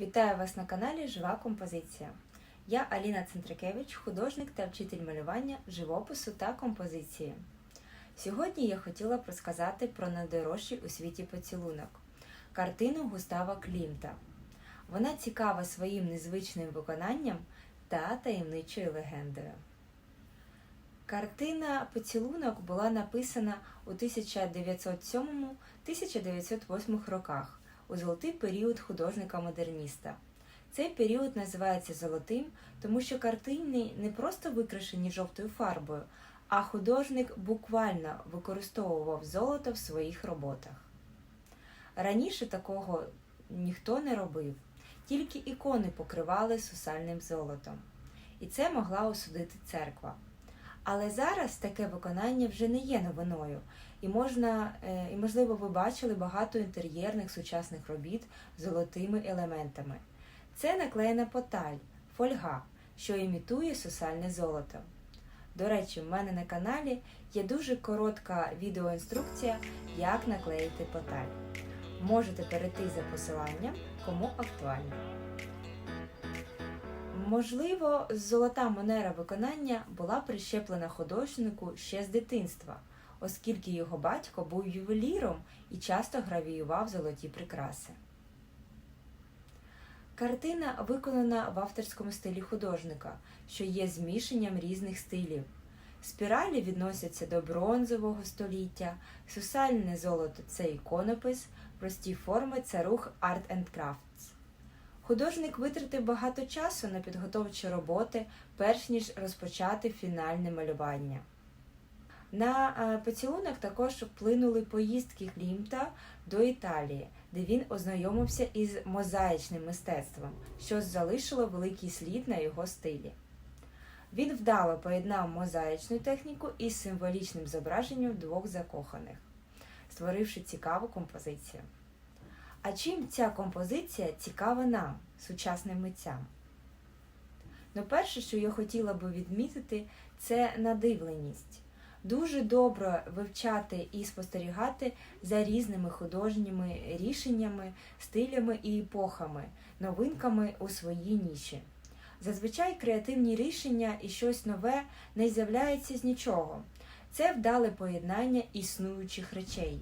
Вітаю вас на каналі Жива композиція. Я Аліна Центрикевич, художник та вчитель малювання, живопису та композиції. Сьогодні я хотіла б розказати про найдорожчий у світі поцілунок картину Густава Клімта. Вона цікава своїм незвичним виконанням та таємничою легендою. Картина Поцілунок була написана у 1907-1908 роках у золотий період художника-модерніста. Цей період називається золотим, тому що картини не просто викрашені жовтою фарбою, а художник буквально використовував золото в своїх роботах. Раніше такого ніхто не робив, тільки ікони покривали сусальним золотом. І це могла осудити церква. Але зараз таке виконання вже не є новиною, і можна, е, і можливо, ви бачили багато інтер'єрних сучасних робіт з золотими елементами. Це наклеєна поталь, фольга, що імітує сусальне золото. До речі, в мене на каналі є дуже коротка відеоінструкція, як наклеїти поталь. Можете перейти за посиланням, кому актуально. Можливо, золота манера виконання була прищеплена художнику ще з дитинства, оскільки його батько був ювеліром і часто гравіював золоті прикраси. Картина виконана в авторському стилі художника, що є змішанням різних стилів. Спіралі відносяться до бронзового століття, сусальне золото це іконопис, прості форми це рух Art and Crafts. Художник витратив багато часу на підготовчі роботи, перш ніж розпочати фінальне малювання. На е, поцілунок також вплинули поїздки Клімта до Італії, де він ознайомився із мозаїчним мистецтвом, що залишило великий слід на його стилі. Він вдало поєднав мозаїчну техніку із символічним зображенням двох закоханих, створивши цікаву композицію. А чим ця композиція цікава нам, сучасним митцям? Ну, перше, що я хотіла би відмітити, це надивленість. Дуже добре вивчати і спостерігати за різними художніми рішеннями, стилями і епохами, новинками у своїй ніші. Зазвичай креативні рішення і щось нове не з'являється з нічого. Це вдале поєднання існуючих речей.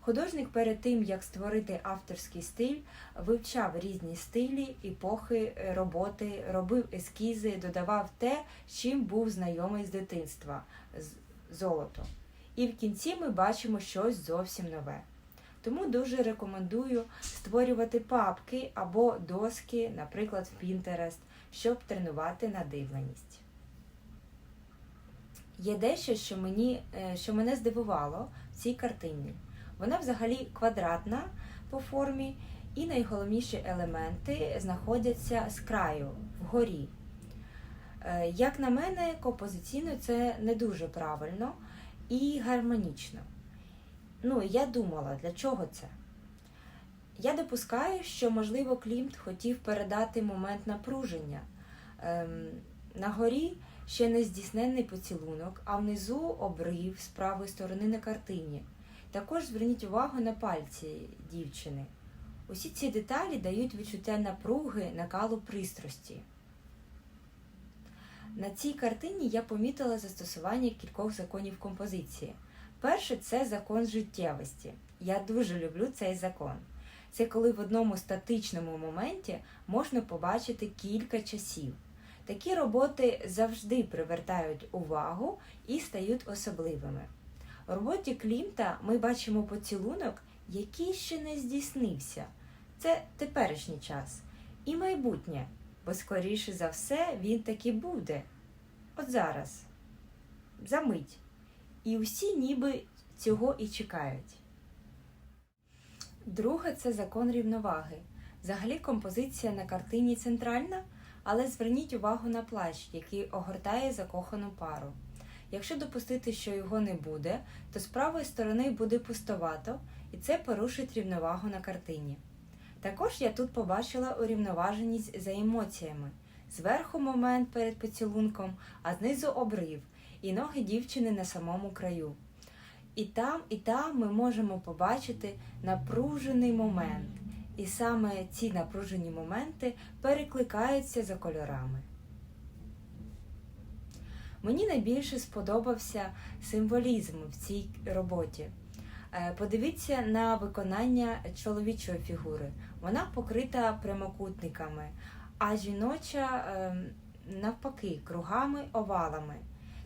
Художник перед тим, як створити авторський стиль, вивчав різні стилі, епохи роботи, робив ескізи, додавав те, чим був знайомий з дитинства золото. І в кінці ми бачимо щось зовсім нове. Тому дуже рекомендую створювати папки або доски, наприклад, в Pinterest, щоб тренувати надивленість. Є дещо, що, мені, що мене здивувало в цій картині. Вона взагалі квадратна по формі, і найголовніші елементи знаходяться з краю вгорі. Як на мене, композиційно це не дуже правильно і гармонічно. Ну, я думала, для чого це? Я допускаю, що, можливо, Клімт хотів передати момент напруження. Ем, на горі ще не здійснений поцілунок, а внизу обрив з правої сторони на картині. Також зверніть увагу на пальці дівчини. Усі ці деталі дають відчуття напруги, накалу пристрасті. На цій картині я помітила застосування кількох законів композиції. Перше це закон життєвості. Я дуже люблю цей закон. Це коли в одному статичному моменті можна побачити кілька часів. Такі роботи завжди привертають увагу і стають особливими. В роботі Клімта ми бачимо поцілунок, який ще не здійснився. Це теперішній час і майбутнє, бо, скоріше за все, він таки буде. От зараз, за мить. І усі ніби цього і чекають. Друге це закон рівноваги. Взагалі композиція на картині центральна, але зверніть увагу на плащ, який огортає закохану пару. Якщо допустити, що його не буде, то з правої сторони буде пустовато, і це порушить рівновагу на картині. Також я тут побачила урівноваженість за емоціями. Зверху момент перед поцілунком, а знизу обрив, і ноги дівчини на самому краю. І там, і там ми можемо побачити напружений момент, І саме ці напружені моменти перекликаються за кольорами. Мені найбільше сподобався символізм в цій роботі. Е, Подивіться на виконання чоловічої фігури. Вона покрита прямокутниками, а жіноча е, навпаки кругами овалами.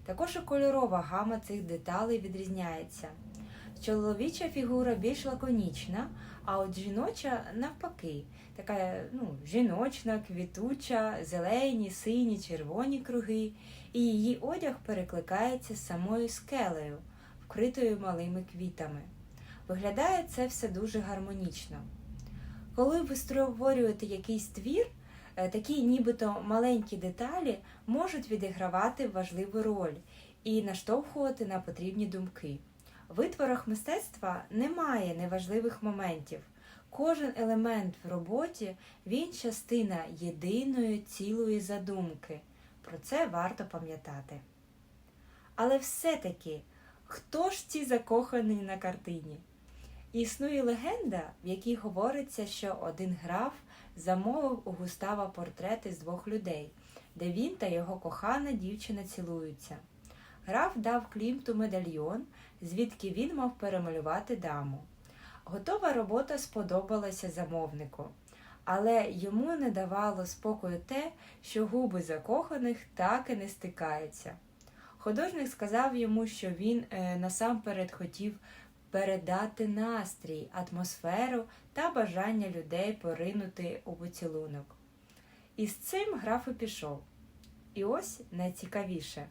Також і кольорова гама цих деталей відрізняється. Чоловіча фігура більш лаконічна, а от жіноча навпаки, така ну, жіночна, квітуча, зелені, сині, червоні круги, і її одяг перекликається з самою скелею, вкритою малими квітами. Виглядає це все дуже гармонічно. Коли ви створюєте якийсь твір, е, такі нібито маленькі деталі можуть відігравати важливу роль і наштовхувати на потрібні думки. В витворах мистецтва немає неважливих моментів. Кожен елемент в роботі він частина єдиної цілої задумки. Про це варто пам'ятати. Але все-таки, хто ж ці закохані на картині? Існує легенда, в якій говориться, що один граф замовив у Густава портрети з двох людей, де він та його кохана дівчина цілуються. Граф дав Клімту медальйон, звідки він мав перемалювати даму. Готова робота сподобалася замовнику, але йому не давало спокою те, що губи закоханих так і не стикаються. Художник сказав йому, що він е, насамперед хотів передати настрій, атмосферу та бажання людей поринути у поцілунок. І з цим граф і пішов. І ось найцікавіше.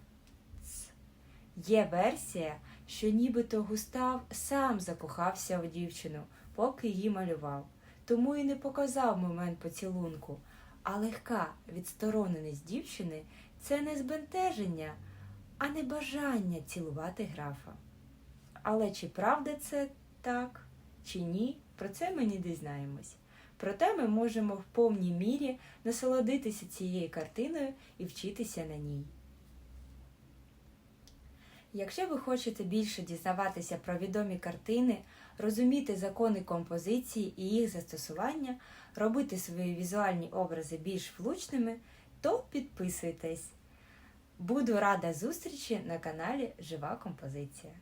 Є версія, що нібито Густав сам закохався в дівчину, поки її малював, тому і не показав момент поцілунку. А легка відстороненість дівчини це не збентеження, а не бажання цілувати графа. Але чи правда це так, чи ні, про це ми не дізнаємось. Проте ми можемо в повній мірі насолодитися цією картиною і вчитися на ній. Якщо ви хочете більше дізнаватися про відомі картини, розуміти закони композиції і їх застосування, робити свої візуальні образи більш влучними, то підписуйтесь. Буду рада зустрічі на каналі Жива Композиція.